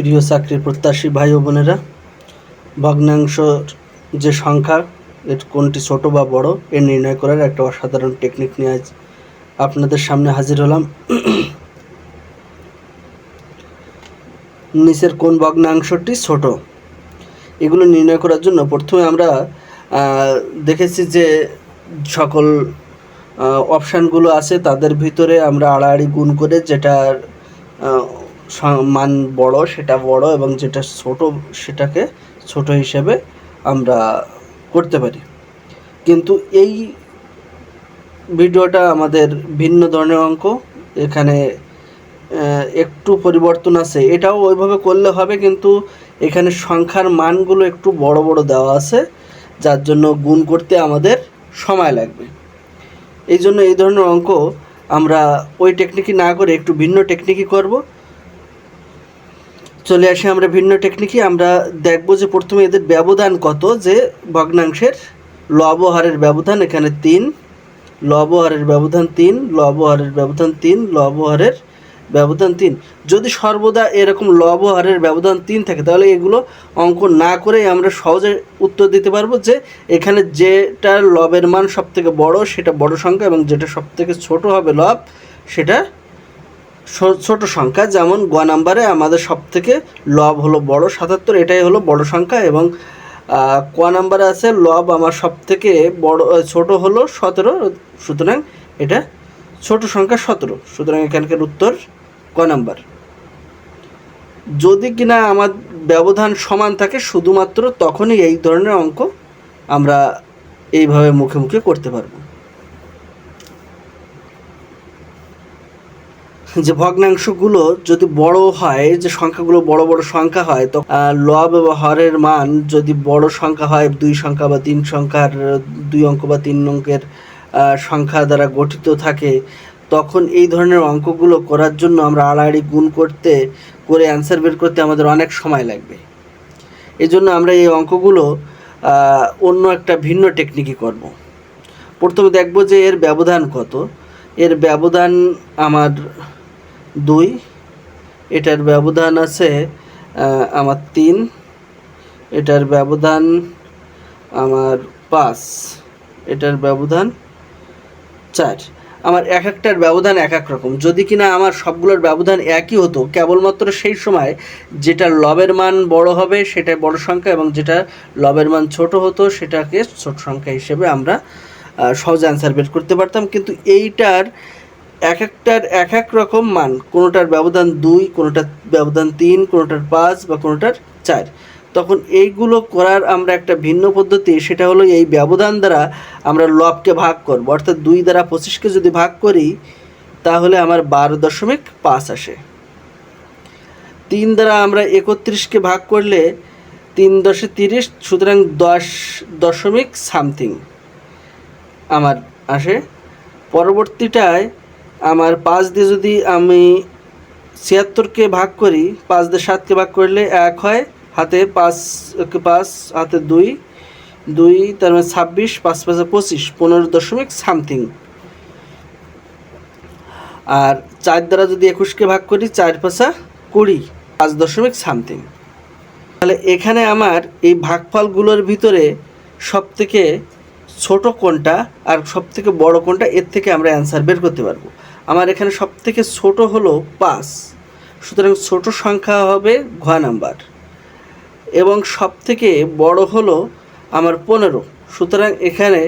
প্রিয় চাকরির প্রত্যাশী ভাই ও বোনেরা, ভগ্নাংশর যে সংখ্যা, এর কোনটি ছোট বা বড় এর নির্ণয় করার একটা অসাধারণ টেকনিক নিয়ে আজ আপনাদের সামনে হাজির হলাম। নিচের কোন ভগ্নাংশটি ছোট? এগুলো নির্ণয় করার জন্য প্রথমে আমরা দেখেছি যে সকল অপশানগুলো আছে, তাদের ভিতরে আমরা আড়াআড়ি গুণ করে যেটার মান বড়, সেটা বড় এবং যেটা ছোট, সেটাকে ছোট হিসেবে আমরা করতে পারি। কিন্তু এই ভিডিওটা আমাদের ভিন্ন ধরনের অঙ্ক, এখানে একটু পরিবর্তন আছে। এটাও ওইভাবে করলে হবে, কিন্তু এখানে সংখ্যার মানগুলো একটু বড় বড় দেওয়া আছে, যার জন্য গুণ করতে আমাদের সময় লাগবে। এই জন্য এই ধরনের অঙ্ক আমরা ওই টেকনিকই না করে একটু ভিন্ন টেকনিকই করব। চলে আসি আমরা ভিন্ন টেকনিকে আমরা দেখব যে প্রথমে এদের ব্যবধান কত, যে ভগ্নাংশের লবহারের ব্যবধান এখানে তিন লবহারের ব্যবধান তিন লবহারের ব্যবধান তিন লবহারের ব্যবধান তিন। যদি সর্বদা এরকম লবহারের ব্যবধান তিন থাকে, তাহলে এগুলো অঙ্ক না করেই আমরা সহজে উত্তর দিতে পারব যে এখানে যেটা লবের মান সব থেকে বড়, সেটা বড় সংখ্যা এবং যেটা সব থেকে ছোট হবে লব, সেটা ছোট সংখ্যা, যেমন গ নাম্বারে আমাদের সব থেকে লব হলো বড় সাতাত্তর, এটাই হলো বড় সংখ্যা এবং ক নাম্বারে আছে লব আমার সব থেকে বড় ছোট হলো সতেরো, সুতরাং এটা ছোট সংখ্যা সতেরো, সুতরাং এখানকার উত্তর ক নাম্বার। যদি কিনা আমার ব্যবধান সমান থাকে শুধুমাত্র তখনই এই ধরনের অঙ্ক আমরা এইভাবে মুখে মুখে করতে পারব। যে ভগ্নাংশগুলো যদি বড় হয়, যে সংখ্যাগুলো বড় বড় সংখ্যা হয়, তো লব এবং হরের মান যদি বড় সংখ্যা হয়, দুই সংখ্যা বা তিন সংখ্যার দুই অঙ্ক বা তিন অঙ্কের সংখ্যা দ্বারা গঠিত থাকে, তখন এই ধরনের অঙ্কগুলো করার জন্য আমরা আড়াআড়ি গুণ করতে, করে অ্যান্সার বের করতে আমাদের অনেক সময় লাগবে। এই জন্য আমরা এই অঙ্কগুলো অন্য একটা ভিন্ন টেকনিকে করব। প্রথমে দেখব যে এর ব্যবধান কত। এর ব্যবধান আমার দুই, এটার ব্যবধান আছে আমার তিন, এটার ব্যবধান আমার পাঁচ, এটার ব্যবধান চার। আমার এক একটার ব্যবধান এক এক রকম। যদি কিনা আমার সবগুলোর ব্যবধান একই হতো, কেবলমাত্র সেই সময় যেটা লবের মান বড় হবে সেটা বড় সংখ্যা এবং যেটা লবের মান ছোট হতো সেটাকে ছোট সংখ্যা হিসেবে আমরা সহজে অ্যান্সার বের করতে পারতাম। কিন্তু এইটার এক একটার এক এক রকম মান। কোনোটার ব্যবধান দুই, কোনোটার ব্যবধান তিন, কোনোটার পাঁচ বা কোনোটার চার। তখন এইগুলো করার আমরা একটা ভিন্ন পদ্ধতি, সেটা হলো এই ব্যবধান দ্বারা আমরা লবকে ভাগ করব। অর্থাৎ দুই দ্বারা পঁচিশকে যদি ভাগ করি, তাহলে আমার বারো দশমিক পাঁচ আসে। তিন দ্বারা আমরা একত্রিশকে ভাগ করলে তিন দশে তিরিশ, সুতরাং দশ দশমিক সামথিং আমার আসে। পরবর্তীটায় আমার পাঁচ দিয়ে যদি আমি ছিয়াত্তরকে ভাগ করি, পাঁচ দিয়ে সাতকে ভাগ করলে এক হয়, হাতে পাঁচ পাঁচ, হাতে দুই দুই, তার মানে ছাব্বিশ, পাঁচ, পাঁচে, পঁচিশ, পনেরো দশমিক সামথিং। আর চার দ্বারা যদি একুশকে ভাগ করি, চার পাঁচা কুড়ি, পাঁচ দশমিক সামথিং। তাহলে এখানে আমার এই ভাগফলগুলোর ভিতরে সব থেকে ছোট কোনটা আর সব থেকে বড় কোনটা, এর থেকে আমরা অ্যান্সার বের করতে পারব। আমার এখানে সব থেকে ছোটো হলো পাঁচ। সুতরাং ছোট সংখ্যা হবে ঘ নাম্বার। এবং সব থেকে বড় হলো আমার পনেরো। সুতরাং এখানে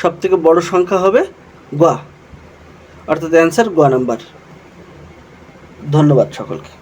সব থেকে বড় সংখ্যা হবে গোয়া অর্থাৎ অ্যান্সার গ নাম্বার। ধন্যবাদ সকলকে।